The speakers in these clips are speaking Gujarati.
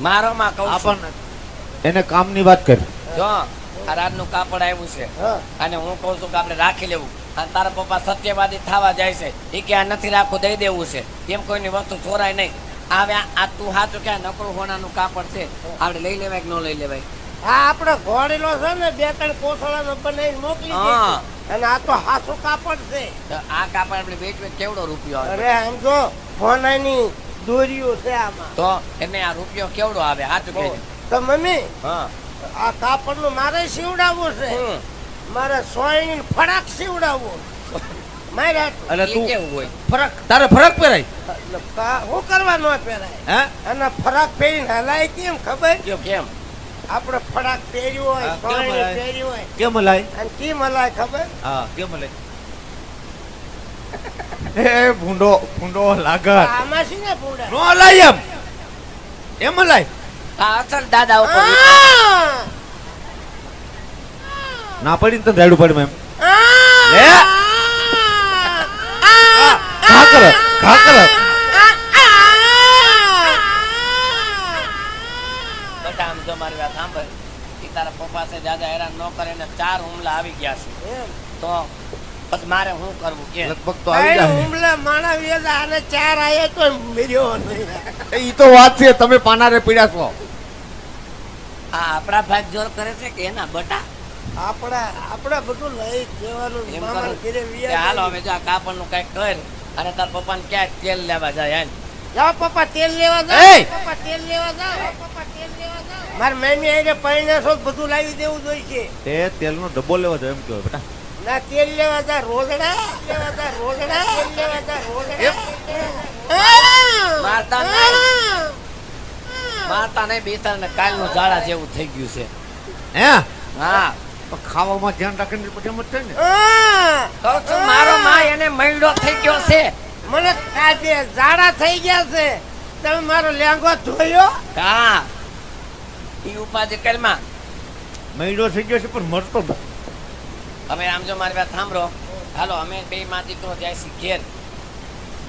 મારો માં કહું છું. એને કામની વાત કર. જો આ રાતનું કાપડ આવ્યું છે. અને હું કહું છું કે આપણે રાખી લેવું. અને તારા પપ્પા સત્યવાદી થવા જાય છે. એ કે આ નથી રાખવું દઈ દેવું છે. એમ કોઈની વસ્તુ ચોરાય નહીં. આવે આ તું સાચું કે નકરું હોનાનું કાપડ છે? આપણે લઈ લેવાય કે ન લઈ લેવાય? આ આપણો ઘોડેલો છે ને બે ત્રણ કોથળાનો બનાવીને મોકલી. અને આ તો હાસુ કાપડ છે. આ કાપડ આપણે વેચવે કેવડો રૂપિયો અરે આમ જો હોનાની દોરીઓ છે આમાં. તો એને આ રૂપિયો કેવડો આવે? સાચું કહેજે તો મમ્મી હા. આ કાપડનું મારે સીવડાવવું છે. મારે સોયની ફરાક સીવડાવવું મારે આટલું. તું? કેવું હોય? ફરક. તારે ફરક પહેરાય? હું કા- કરવા ન પહેરાય. હે? અને ફરાક પહેરીને હલાય કેમ ખબર? કેમ આપણે ફરાક પહેર્યું હોય સોયણી હલાય? પહેર્યું હોય. કેમ હલાય? અને કેમ હલાય ખબર? હા કેમ હલાય? એ ભૂંડો ભૂંડો લાગર. આમાં ને ભૂંડા? નો હલાય એમ. એમ આ અસલ દાદા ઉપર ના પડી તને રાયડું પડે એમ. લે. આ! ઘા કરે ઘા કરે. બધા આમ જો મારી વાત સાંભળ. તારા પપ્પા છે દાદા હેરાન ન કરે ને ચાર હુમલા આવી ગયા છે. તો પછી મારે શું કરવું? કે લગભગ તો આવી જાય. હુમલા માણા વેલા અને ચાર આયે તો મર્યો નહીં. ઈ તો વાત છે તમે પાનારે પીડ્યા છો. આ આપણા ભાગ જોર કરે છે કે એના બટા? આપણા આપણા બધું લઈ જવાનું મામા કરું. ઘરે વિયા હાલો. હવે જો આ કાપડનું કંઈક કર. અને તાર પપ્પાને ક્યાં તેલ લેવા જાય એમ? જાઓ પપ્પા તેલ લેવા! જાઓ. પપ્પા તેલ લેવા જાઓ. પપ્પા તેલ લેવા જાઓ. મારે મેમી આઈને પૈણા છો બધું લાવી દેવું જોઈએ તે તેલનો ડબ્બો લેવા જાય એમ કહો બેટા. ના તેલ લેવા જા રોજડા. લેવા જા રોજડા. તેલ લેવા રોજડા. મારતા નહીં. મારતા નહીં બીતા ને કાલનું ઝાડા જેવું થઈ ગયું છે. હે? હા. પણ ખાવામાં ધ્યાન રાખીને પછી એમ ને. કહું છું મારો માં એને મૈડો થઈ ગયો છે? મને આજે ઝાડા થઈ ગયા છે. તમે મારો લેંગો ધોયો? હા. ઈ ઉપાધિ કરમાં. મહિનો થઈ ગયો છે પણ મરતો નથી. હવે આમ જો મારી વાત સાંભળો. હાલો અમે બે માં દીકરો જાય છે ઘેર.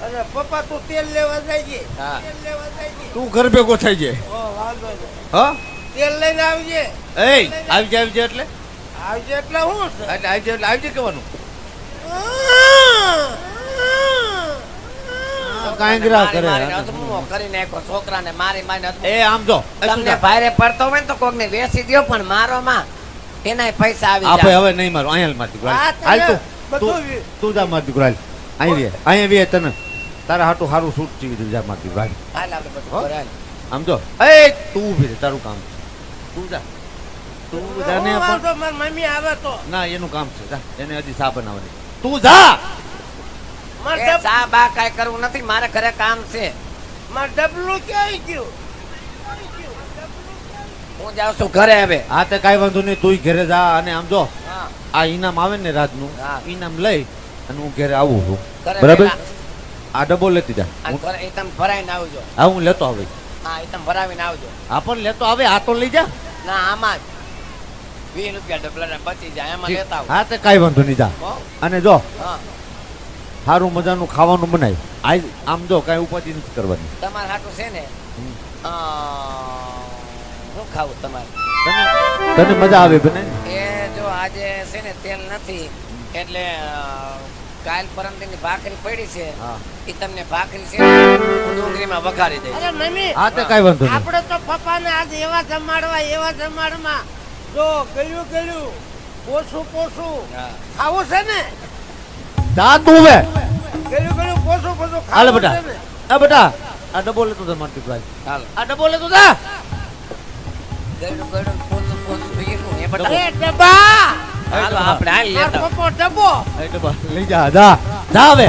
અરે પપ્પા તું તેલ લેવા જાય હા. તેલ લેવા જાય તું ઘર ભેગો થઈ જાય ઓ વાંધો હા? તેલ લઈને આવજે. એ આવી જાય આવી એટલે? આવજે એટલે હું એટલે આવી જાય એટલે આવજે કેવાનું કહેવાનું કાંગરા કરે. કરી નાખ્યો છોકરાને મારી મારી એ આમ જો. તમને. ભારે પડતો હોય ને તો કોકને બેસી દ્યો પણ મારો માં એનાય પૈસા આવી જાય. આપણે હવે નહીં મારું અહીંયા માર દીકરો હાલ તું તું જા માર દીકરો હાલ અહીં રે અહીંયા વે તને. તારા હાટું સારું સૂટ ચીવી દીધું જા માર દીકરો હાલ હાલ આપણે બધું હાલ. આમ જો. એ તું ઊભી તારું કામ તું જા. તું પણ. મમ્મી આવે તો. ના એનું કામ છે જા. એને હજી સા બનાવવાની. તું જા! માર બા કાઈ કરવું નથી મારે ઘરે કામ છે. માર ડબલું ક્યાંય ગયું? હું જાઉં છું ઘરે હવે. હા તે કાંઈ વાંધો નહીં તું ઘરે જા અને આમ જો. આ ઇનામ આવે ને રાતનું. ઇનામ લઈ અને હું ઘરે આવું છું. બરાબર? આ ડબ્બો લેતી જા. એકદમ ભરાઈને આવજો. હા હું લેતો આવે હા એકદમ ભરાવીને આવજો. હા પણ લેતો આવે આ તો લઈ જા. ના આમાં જ. વીસ રૂપિયા ડબલા બચી જાય એમાં લેતા હા તે કાંઈ વાંધો નહીં જા. અને જો સારું મજાનું ખાવાનું બનાય. આજ આમ જો કાંઈ ઉપાધિ નથી કરવાની. તમારે હાટું છે ને શું ખાવું તમારે? તને તને મજા આવે બને? એ જો આજે છે ને તેલ નથી એટલે કાલ પરમદિનની ભાખરી પડી છે એ તમને ભાખરી છે ડુંગળીમાં વઘારી દઈશ. અરે મમ્મી હા તો કઈ વાંધો નહીં. આપણે તો પપ્પાને આજ એવા જમાડવા એવા જમાડમાં જો ગયું ગયું પોસું પોસું ખાવું છે ને? દાંત તું હવે ગયું ગયું પોસું પોસું હાલે બેટા. આ બેટા આ ડબ્બો લેતો જા મારતી ભાઈ આ ડબ્બો લેતો જા. ગળ્યું ગળ્યું પોચું પોચું બીજું એ બધા એ ડબ્બા! હાલો આપણે હાલ. લેતા પપ્પો ડબ્બો એ ડબ્બા. લઈ જા જા. જા હવે.